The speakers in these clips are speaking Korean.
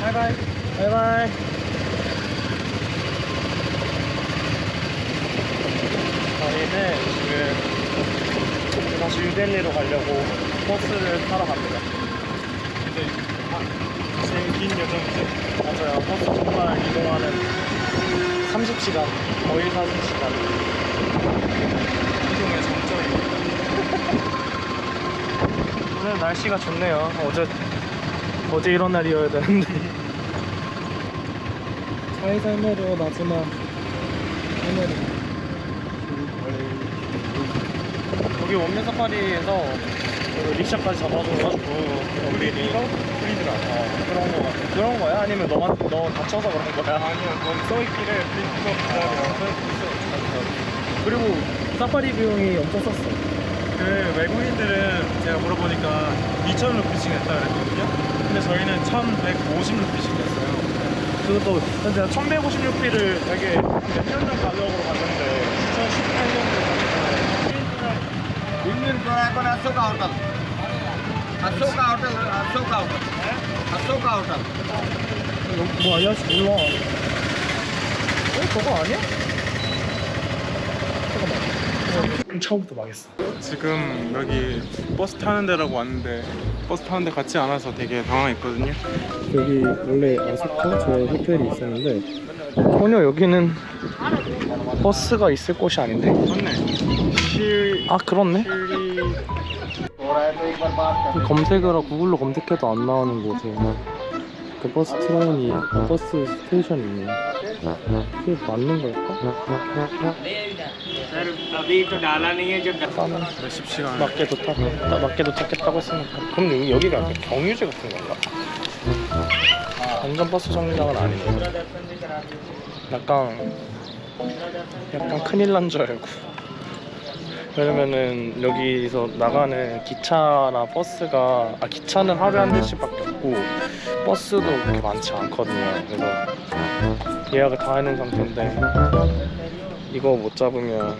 바이바이. 바이바이. 저희는 지금 다시 뉴델리로 가려고 버스를 타러 갑니다. 근데 아, 제일 긴 여정이죠? 맞아요. 버스 정말 이동하는 30시간, 거의 40시간. 이동의 장점입니다. 오늘 날씨가 좋네요. 어제 어제 이런 날이어야 되는데. 내려 마지막 하늘. 여기 원맨 사파리에서 그 릭샤까지 잡아줘가지고 우리 이거 프리드라 어, 그런 거 같아. 그런 거야? 아니면 너만 너 다쳐서 그런 거야? 아니요, 넌 써있길래 프리드가 그리고 사파리 비용이 엄청 썼어. 그 외국인들은 제가 물어보니까 2,000 루피씩 냈다 그랬거든요. 근데 저희는 1,150 루피씩 냈어요. 그것도 근데 1156피를 되게 몇 년 전 가격으로 봤는데 2018년도 Indian Dragon Asoka Hotel. Asoka Hotel, Asoka Hotel. Asoka Hotel. 뭐 아니야? 몰라. 어? 저거 아니야? 잠깐만. 처음부터 망했어. 지금 여기 버스 타는 데라고 왔는데 버스 타는 데 같지 않아서 되게 당황했거든요. 여기 원래 아스카 저 호텔이 있었는데 전혀 여기는 버스가 있을 곳이 아닌데? 맞네. 실 아 그렇네. 검색을 하고 구글로 검색해도 안 나오는 곳에 그 버스 트레인이 버스 스테이션이 있네. 이게 맞는 걸까? अभी तो डाला नहीं है जब 일단은 몇십 시간. 맞게 도착, 맞게 도착했다고 했으니까. 그럼 여기, 여기가 약간 경유지 같은 건가? 완전 버스 정류장은 아니네. 약간, 약간 큰일 난 줄 알고. 왜냐면은 여기서 나가는 기차나 버스가, 아, 기차는 하루에 한 대씩밖에 없고, 버스도 그렇게 많지 않거든요. 그래서 예약을 다 해놓은 상태인데, 이거 못 잡으면,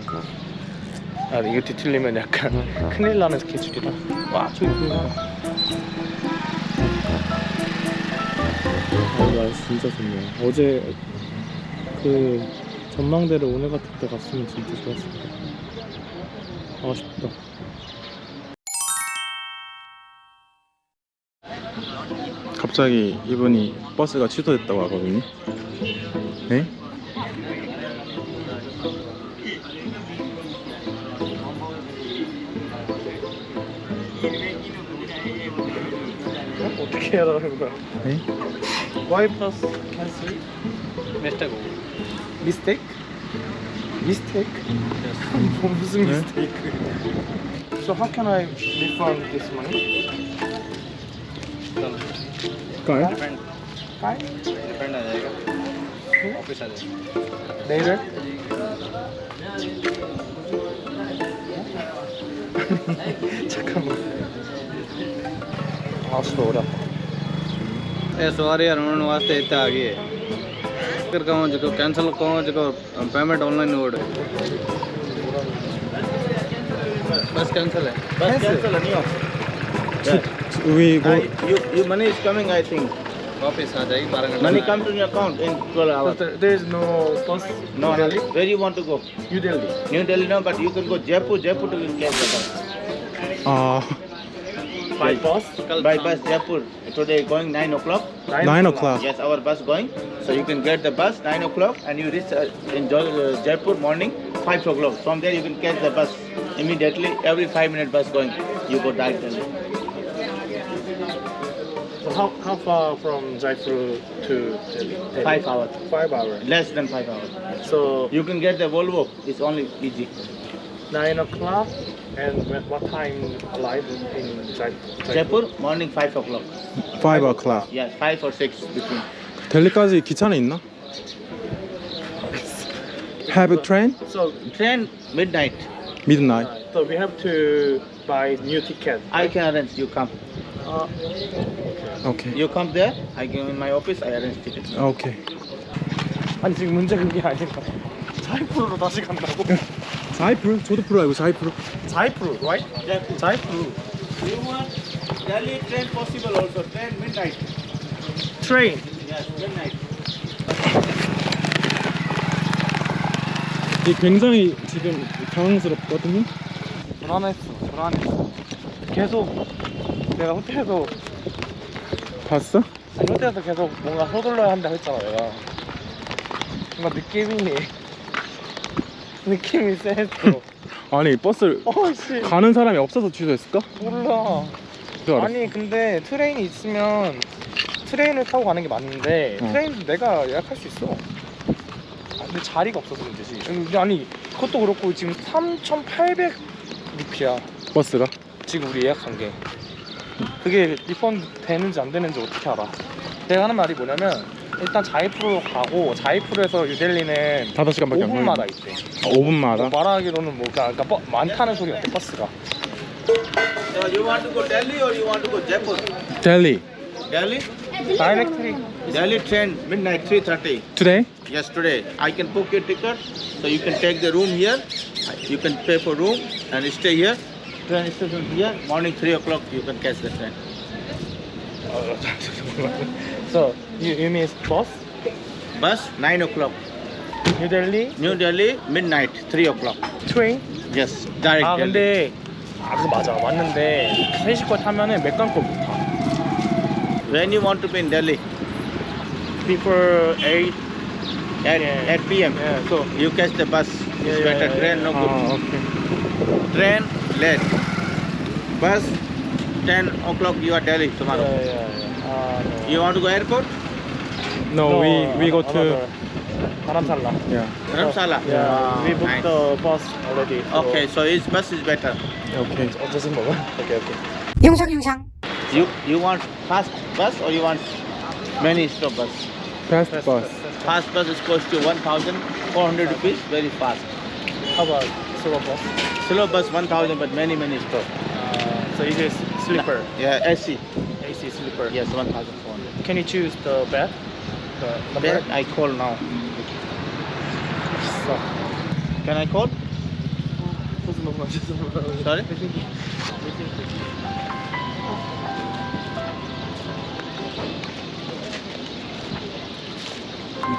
아 이거 뒤틀리면 약간 큰일 나는 스케줄이라 와 저기 보여 아 진짜 좋네요. 어제 그 전망대를 오늘 같은 때 갔으면 진짜 좋았을 텐데 아쉽다. 갑자기 이분이 버스가 취소됐다고 하거든요. 네? care about. Okay. Why plus cancel? Mistake. Mistake? Mistake? Yes. what was a mistake? so how can I refund this money? Card? Card? Refund आ जाएगा. Office आ जाएगा. Later? Çakal. Az sonra. એ सवारी हणण वास्ते इतने आ आहे फिर कहो जो कैंसिल कहो जो payment online order bus cancel है बस कैंसिल है नियो we go I, you money is coming I think think. वापस आ जाएगी बारह घंटे money come to your account in 12 hours there is no bus no Delhi where you want to go New Delhi New Delhi no but you can go Jaipur Jaipur to Calcutta ah. Get the by bus by bus Jaipur today going 9 o'clock nine o'clock. Yes, our bus going. So you can get the bus 9 o'clock and you reach uh, in uh, Jaipur morning 5 o'clock. From there you can catch the bus immediately. Every 5 minute bus going. You go directly. So how, how far from Jaipur to Delhi? 5 hours. Five hours Less than 5 hours. So You can get the Volvo. It's only easy. 9 o'clock and when, what time arrive in Jaipur? Jaipur morning 5 o'clock. Five o'clock. Yes, 5 or 6 between. 델리까지 기차는 있나? Have a train? So Train midnight. Midnight. So we have to buy new ticket. I can arrange. You come. Uh, 오케이. You come there. I go in my office. I arrange tickets. 오케이. 아니 지금 문제 그게 아니라 자이프로 다시 간다고? 사이프루? 저도 프로 알고 사이프루. 자이프로, right? Jaipur. 자이프로. You want Delhi train possible also, train midnight. 트레인. Yes, midnight. 굉장히 지금 당황스럽거든요. 불안했어. 불안했어. 계속 내가 호텔에서 봤어? 아니, 호텔에서 계속 뭔가 서둘러야 한다 했잖아 내가. 뭔가 느낌이 느낌이 쎄했어. 아니 버스를 어씨 가는 사람이 없어서 취소했을까? 몰라. 줄 알았어. 아니 근데 트레인이 있으면 트레인을 타고 가는 게 맞는데 어. 트레인도 내가 예약할 수 있어. 아, 근데 자리가 없어서 문제지. 근데 아니 그것도 그렇고 지금 3,800 루피야. 버스가? 지금 우리 예약한 게. 그게 리펀드 되는지 안 되는지 어떻게 알아? 내가 하는 말이 뭐냐면 일단 자이프로 가고 자이프로에서 뉴델리는 5시간밖에 안 5분마다 걸려. 있대. 5분마다? 말하기로는 뭐 그러니까 버- 많다는 소리 같아 버스가. So you want to go Delhi or you want to go Jaipur? 델리. Delhi? 다이렉트리 Delhi train midnight 3:30. Today? Yes, today. I can book your ticket, so you can take the room here. You can pay for room and stay here. Train station here. Morning 3 o'clock you can catch the train. So you you miss bus? Bus 9 o'clock. 뉴델리 New Delhi midnight 3 o'clock. 트레인? Yes, direct 아 Delhi. 근데 아 그거 맞아 맞는데 3시 거 타면은 맥간 거못 타. When you want to be in Delhi? Before 8 At Yeah. 8 p.m. yeah, so You catch the bus. Yeah, it's yeah, better. yeah, train yeah. no good. 아 오케이. Train late. Bus 10 o'clock you are Delhi tomorrow. yeah, yeah, yeah. 아, no. You want to go airport? No, we we go to 바람살라. yeah. Dharamsala. Yeah, Ah, we booked nice. the bus already. so Okay, so his bus is better. 오케이. 어제서 먹어? 오케이 오케이. 영상 영상 You you want fast bus or you want many stop bus? Fast bus. Fast bus is close to 1,400 rupees, very fast. How about slow bus? Slow bus 1,000, but many many stop. Uh, so it is sleeper, Yeah, AC. AC sleeper. Yes, 1,400. Can you choose the bed? The? Bed, I call now. So. Can I call? Sorry.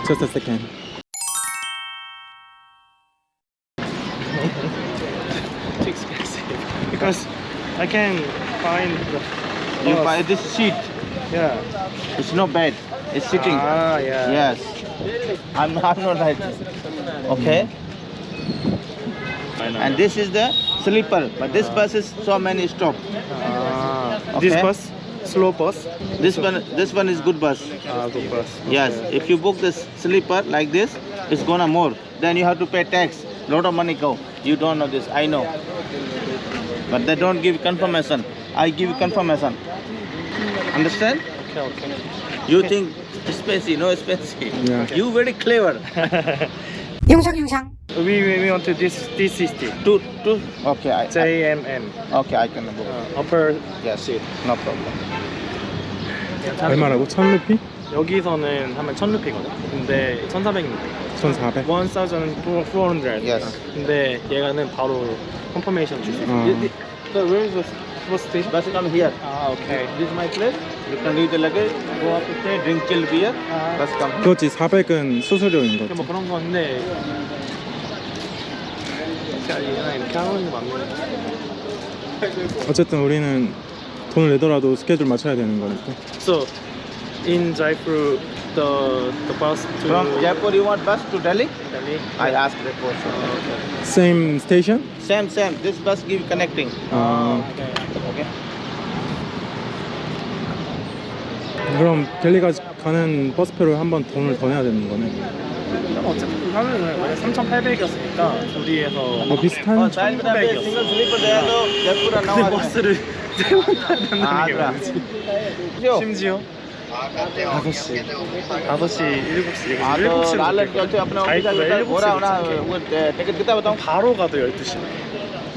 Just a second. Too expensive because I can find the You buy this seat. Yeah. It's not bad. It's sitting. Ah, yeah. Yes. I'm, I'm not like this. Okay. And this is the sleeper. But this bus is so many stop. Ah, Okay. this bus, slow bus. This one, this one is good bus. Ah, good bus. Yes. If you book this sleeper like this, it's gonna more. Then you have to pay tax. Lot of money go. You don't know this. I know. But they don't give confirmation. I give confirmation. Understand? Okay, okay. You think expensive, no expensive. Yeah. You very clever. 영상 영상 we, we we want to this this city. two, two. Okay, I, JMM. okay, I can book. Uh, upper Yes, no problem. 얼마라고? 1000루피? 여기서는 하면 1000루피거든. 근데 1400루피. 1400. 1400. Yes. 근데 얘가는 바로 컨퍼메이션 있어. 어. So where is the bus station? Bus come here. 아, 오케이. This is my place. You can leave the luggage, go up to stay, drink chilled beer. 아, Bus come. 그렇지 400은 수수료인 거지. 뭐 그런 건데 그냥 얘가 이렇게 하는 게 맞는 어쨌든 우리는 돈을 내더라도 스케줄 맞춰야 되는 거니까. So in Jaipur the the bus to From Jaipur, you want bus to Delhi? Delhi? I asked the person. okay. Same station? Same, same. This bus give connecting. 아, okay. 가게 그럼 델리가 가는 버스표를 한 번 돈을 더 내야 되는 거네? 어차피 그 하면은 3,800이었으니까 둘이에서 뭐 비슷한? 1,900이었으니까 버스를 세번 타야 된다는 게 뭐지 심지어? 5시. 5시 7시 7시 잘 거야 7시 그럼 바로 가도 12시.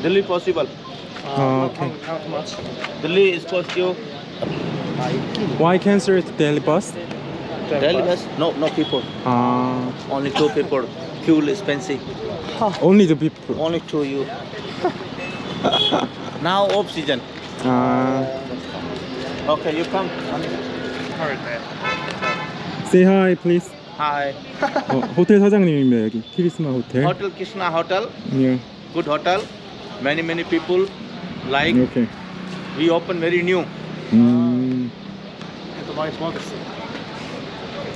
늘리 버시벌 Uh, oh, okay. How, how much? Delhi is cost you. Why cancer is Delhi bus? Delhi bus? No, no people. Uh, Only two people. Fuel expensive. Only the people. Only two you. now oxygen. Uh, okay, you come. Say hi, please. Hi. Oh, 어, 호텔 사장님입니다 여기 Krishna Hotel. Hotel Krishna Hotel. Yeah. Good hotel. Many many people. Like. 이렇게 We open very new. 음 또 많이 좋아졌어.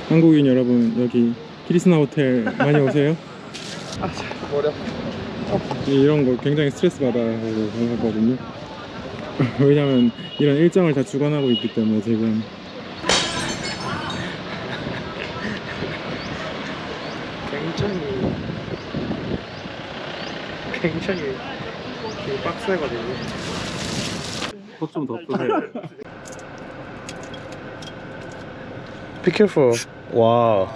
한국인 여러분 여기 키리스나 호텔 많이 오세요 머리 이- 이런 거 굉장히 스트레스 받아서 하거든요 왜냐면 이런 일정을 다 주관하고 있기 때문에 지금 굉장히 굉장히 되게 빡세거든요. 콧좀 덮으세요 Be careful. 와.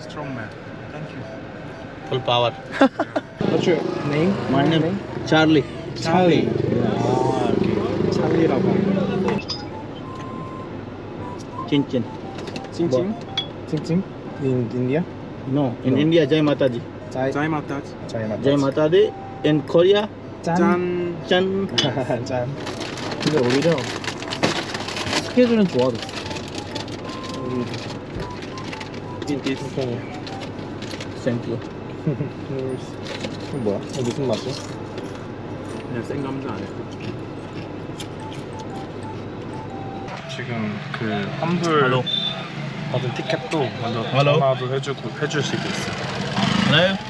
Strong man Thank you Full power. What's your name? My name Charlie. 찰리. 아, 이렇게 찰리라고 chin. 찡찡? 찡찡? In India? No, in No. India Jai Mataji. 짜이 자이 마타지 짜이 맞다. Jai Mataji. In Korea 짠 Chan. 짠. 근데 오히려 스케줄은 좋아졌어. This. Thank you. 이거 뭐야? 이거 무슨 맛이야? 그냥 생 감자 안에 지금 그 환불 받은 티켓도 먼저 전화도 해주고 해줄 수도 있어. Hello.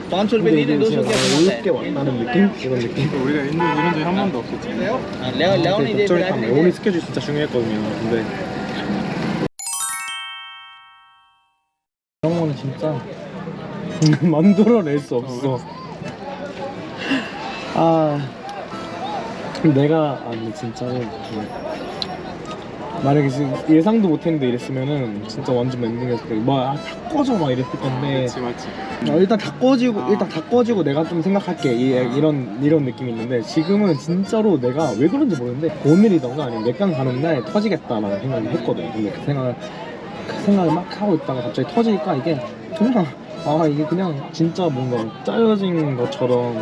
पाँच सौ रुपये 근데 दी थी 이게 दो सौ 지금 क्या 어렵게 왔다는 느낌? 이런 느낌? 우리가 인도 이런 적이 한 번도 없었잖아 ले ले नहीं दे 걱정했단 말이야. 오늘 스케줄 진짜 중요했거든요. 근데 이런 거는 진짜 만들어낼 수 없어. 아 내가 아 근데 진짜로 그 만약에 지금 예상도 못했는데 이랬으면은 진짜 완전 멘붕이었을 거야. 뭐다 꺼져 막 이랬을 건데. 맞지 맞지. 어, 일단 다 꺼지고 아. 일단 다 꺼지고 내가 좀 생각할게. 이, 이런 이런 느낌이 있는데 지금은 진짜로 내가 왜 그런지 모르는데 오늘이던가 아니면 맥강 가는 날 터지겠다라는 생각을 했거든. 근데 그 생각을 그 생각을 막 하고 있다가 갑자기 터지니까 이게 그냥 아 이게 그냥 진짜 뭔가 짜여진 것처럼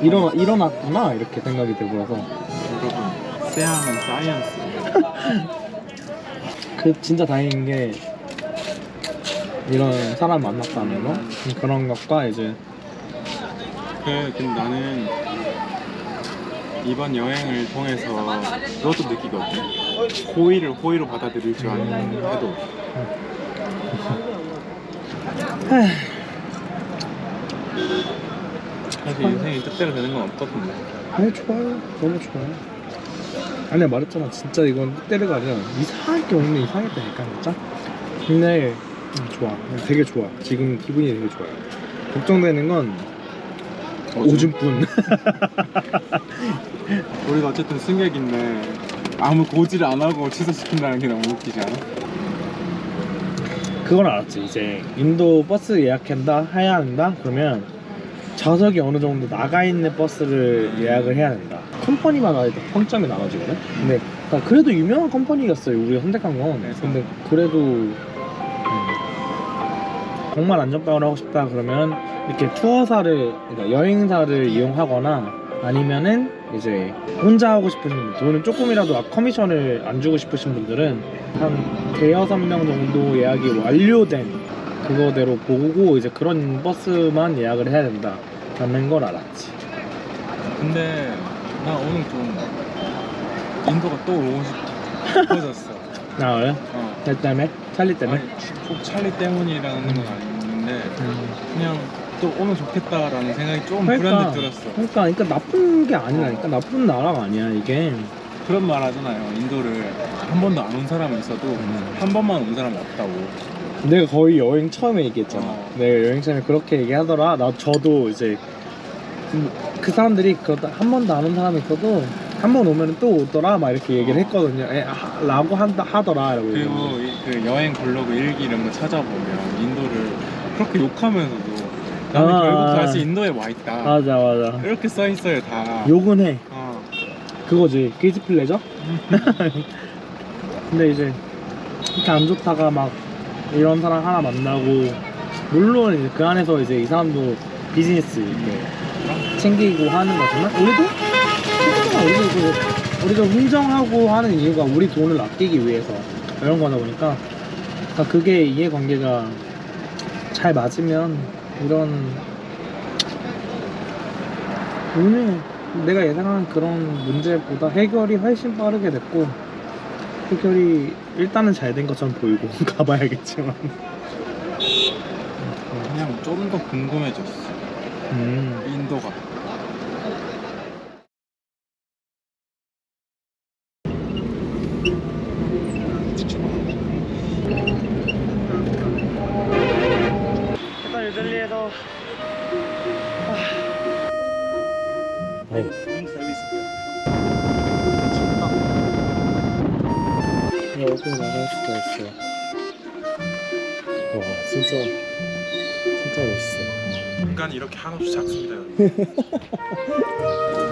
일어나 일어났구나 이렇게 생각이 들고 나서. 여러분 세양은 사이언스 그 진짜 다행인 게 이런 사람 만났다는 거? 그런 것과 이제 그 근데 나는 이번 여행을 통해서 그것도 느끼거든. 호의를 호의로 받아들일 줄 아는 태도. 사실 인생이 뜻대로 되는 건 없거든요 아니 좋아요. 너무 좋아요 아니야 말했잖아. 진짜 이건 때려가 아니라 이상하게 오늘 이상했다니까 진짜. 근데 음, 좋아. 되게 좋아. 지금 기분이 되게 좋아요. 걱정되는 건 오줌뿐. 우리가 어쨌든 승객인데 아무 고지를 안 하고 취소시킨다는 게 너무 웃기지 않아? 그건 알았지. 이제 인도 버스 예약한다 해야 한다? 그러면 좌석이 어느 정도 나가 있는 버스를 예약을 해야 된다. 컴퍼니마다 이렇게 평점이 나눠지거든 근데 그러니까 그래도 유명한 컴퍼니였어요 우리가 선택한 건. 그래서? 근데 그래도 음, 정말 안전빵을 하고 싶다 그러면 이렇게 투어사를 그러니까 여행사를 이용하거나 아니면은 이제 혼자 하고 싶으신 분들 돈은 조금이라도 앞 커미션을 안 주고 싶으신 분들은 한 대여섯 명 정도 예약이 완료된 그거대로 보고 이제 그런 버스만 예약을 해야 된다 라는 걸 알았지 근데 나 오늘 좀 인도가 또 오고 싶어졌어 아 그래? 어. 쟤 때문에? 찰리 때문에? 아니, 꼭 찰리 때문이라는 건 아닌데 음. 그냥 또 오면 좋겠다라는 생각이 좀 그러니까. 불현듯 들었어 그러니까, 그러니까 나쁜 게 아니라니까 나쁜 나라가 아니야 이게 그런 말 하잖아요 인도를 한 번도 안 온 사람이 있어도 음. 한 번만 온 사람이 없다고 내가 거의 여행 처음에 얘기했잖아 어. 내가 여행 처음에 그렇게 얘기하더라 나 저도 이제 음, 그 사람들이 그러다 한 번도 안 온 사람이 있어도 한 번 오면 또 오더라 막 이렇게 얘기를 했거든요. 에, 하, 라고 한다 하더라 라고. 그리고 이- 그 여행 블로그 일기 이런 거 찾아보면 인도를 그렇게 욕하면서도 나는 아, 결국 아. 다시 인도에 와 있다. 맞아 맞아. 이렇게 써 있어요 다. 욕은 해. 어. 그거지 기즈 플레저. 근데 이제 이렇게 안 좋다가 막 이런 사람 하나 만나고 물론 그 안에서 이제 이 사람도 비즈니스 이렇게 챙기고 하는 거지만 우리도. 우리도 그 우리도 흥정하고 하는 이유가 우리 돈을 아끼기 위해서 이런 거다 보니까 그러니까 그게 이해관계가 잘 맞으면 이런 오늘 내가 예상한 그런 문제보다 해결이 훨씬 빠르게 됐고 해결이 일단은 잘 된 것처럼 보이고 가봐야겠지만 그냥 좀 더 궁금해졌어. 음. 인도가. 나갈 수가 있어요. 와 진짜 진짜 멋있어. 인간이 이렇게 한없이 작습니다. 여러분.